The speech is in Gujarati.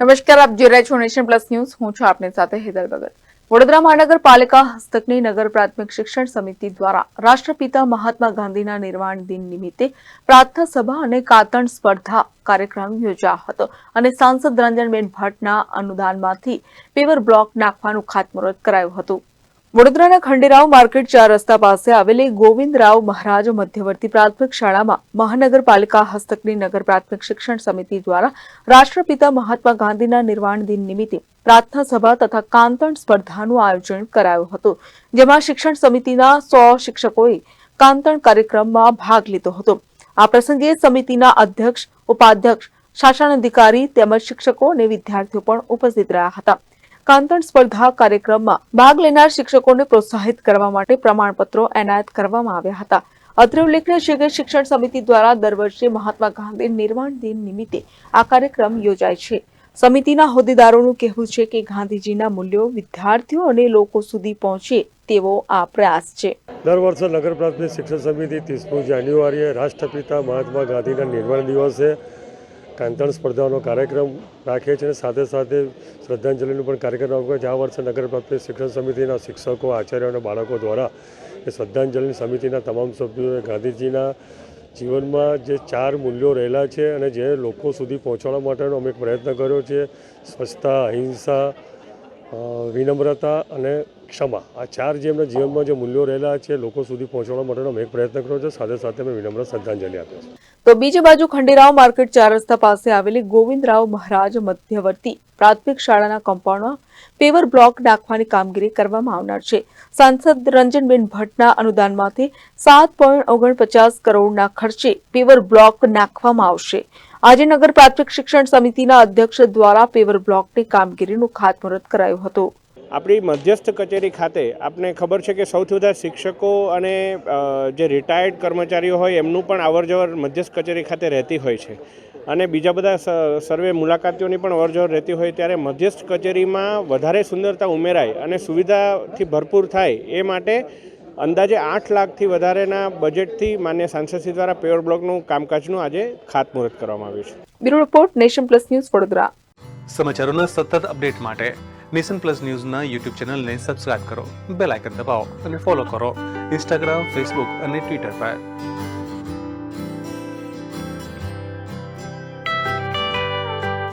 નમસ્કાર, આપ જોઈ રહ્યા છો નેશન પ્લસ ન્યૂઝ. હું છું આપની સાથે હેદર ભગત. વડોદરા મહાનગરપાલિકા હસ્તકની નગર પ્રાથમિક શિક્ષણ સમિતિ દ્વારા રાષ્ટ્રપિતા મહાત્મા ગાંધીના નિર્વાણ દિન નિમિત્તે પ્રાર્થના સભા અને કાતણ સ્પર્ધા કાર્યક્રમ યોજાયો હતો અને સાંસદ રંજનબેન ભટ્ટના અનુદાનમાંથી પેવર બ્લોક નાખવાનું ખાતમુહૂર્ત કરાયું હતું. વડોદરાના ખંડેરાવ માર્કેટ ચાર રસ્તા પાસે આવેલી ગોવિંદરાવ મહારાજ મધ્યવર્તી પ્રાથમિક શાળામાં મહાનગરપાલિકા હસ્તકની નગર પ્રાથમિક શિક્ષણ સમિતિ દ્વારા રાષ્ટ્રપિતા મહાત્મા ગાંધીના નિર્વાણ દિન નિમિત્તે પ્રાર્થના સભા તથા કાંતણ સ્પર્ધાનું આયોજન કરાયું હતું, જેમાં શિક્ષણ સમિતિના સો શિક્ષકોએ કાંતણ કાર્યક્રમમાં ભાગ લીધો હતો. આ પ્રસંગે સમિતિના અધ્યક્ષ, ઉપાધ્યક્ષ, શાસન અધિકારી તેમજ શિક્ષકો અને વિદ્યાર્થીઓ પણ ઉપસ્થિત રહ્યા હતા. કાંતણ સ્પર્ધા કાર્યક્રમમાં ભાગ લેનાર શિક્ષકોને પ્રોત્સાહિત કરવા માટે પ્રમાણપત્રો એનાયત કરવામાં આવ્યા હતા. અત્રે ઉલ્લેખનીય છે કે શિક્ષણ સમિતિ દ્વારા દર વર્ષે મહાત્મા ગાંધી નિર્વાણ દિન નિમિત્તે આ કાર્યક્રમ યોજાય છે. સમિતિના હોદ્દેદારોનું કહેવું છે કે ગાંધીજીના મૂલ્યો વિદ્યાર્થીઓ અને લોકો સુધી પહોંચે તેવો આ પ્રયાસ છે. દર વર્ષે નગર પ્રાથમિક શિક્ષણ સમિતિ ત્રીસમી જાન્યુઆરીએ રાષ્ટ્રપિતા મહાત્મા ગાંધીના નિર્વાણ દિવસે કાંતણ સ્પર્ધાનો કાર્યક્રમ રાખે છે અને સાથે સાથે શ્રદ્ધાંજલિનો પણ કાર્યક્રમ રાખે છે. આ વર્ષે નગર પ્રાથમિક શિક્ષણ સમિતિના શિક્ષકો, આચાર્યો અને બાળકો દ્વારા એ શ્રદ્ધાંજલિ સમિતિના તમામ સભ્યોએ ગાંધીજીના જીવનમાં જે ચાર મૂલ્યો રહેલા છે અને જે લોકો સુધી પહોંચાડવા માટેનો અમે પ્રયત્ન કર્યો છે. સ્વચ્છતા, અહિંસા વિનમ્રતા અને ક્ષમા. આ ચાર જે એમના જીવનમાં જે મૂલ્યો રહેલા છે, લોકો સુધી પહોંચવા માટેનો એક પ્રયત્ન કર્યો છે. સાથે સાથે મેં વિનમ્ર શ્રદ્ધાંજલિ આપ્યો છે તો બીજી બાજુ ખંડેરાવ માર્કેટ ચાર રસ્તા પાસે આવેલી ગોવિંદરાવ મહારાજ મધ્યવર્તી પ્રાથમિક શાળાના કમ્પાઉન્ડમાં પેવર બ્લોક નાખવાની કામગીરી કરવામાં આવનાર છે. સાંસદ રંજનબેન ભટ્ટના અનુદાનમાંથી સાત ઓગણપચાસ કરોડના ખર્ચે પેવર બ્લોક નાખવામાં આવશે. આજે નગર પ્રાથમિક શિક્ષણ સમિતિના અધ્યક્ષ દ્વારા પેવર બ્લોકની કામગીરીનું ખાતમુહૂર્ત કરાયું હતું. આપણી મધ્યસ્થ કચેરી ખાતે આપને ખબર છે કે સૌથી વધારે શિક્ષકો અને જે રિટાયર્ડ કર્મચારીઓ હોય એમનું પણ અવરજવર મધ્યસ્થ કચેરી ખાતે રહેતી હોય છે. અને બીજા બધા સર્વે મુલાકાતીઓની પણ અવરજવર રહેતી હોય ત્યારે મધ્યસ્થ કચેરીમાં વધારે સુંદરતા ઉમેરાય અને સુવિધાથી ભરપૂર થાય એ માટે અંદાજે આઠ લાખથી વધારેના બજેટથી માન્ય સાંસદશ્રી દ્વારા પેવર બ્લોકનું કામકાજનું આજે ખાતમુહૂર્ત કરવામાં આવ્યું છે. Bureau report nation plus news Vadodara. સમાચારોના સતત અપડેટ માટે નેશન પ્લસ ન્યૂઝના યુટ્યુબ ચેનલને સબસ્ક્રાઇબ કરો બેલ આઇકન દબાવો અને ફોલો કરો ઇન્સ્ટાગ્રામ ફેસબુક અને ટ્વિટર પર.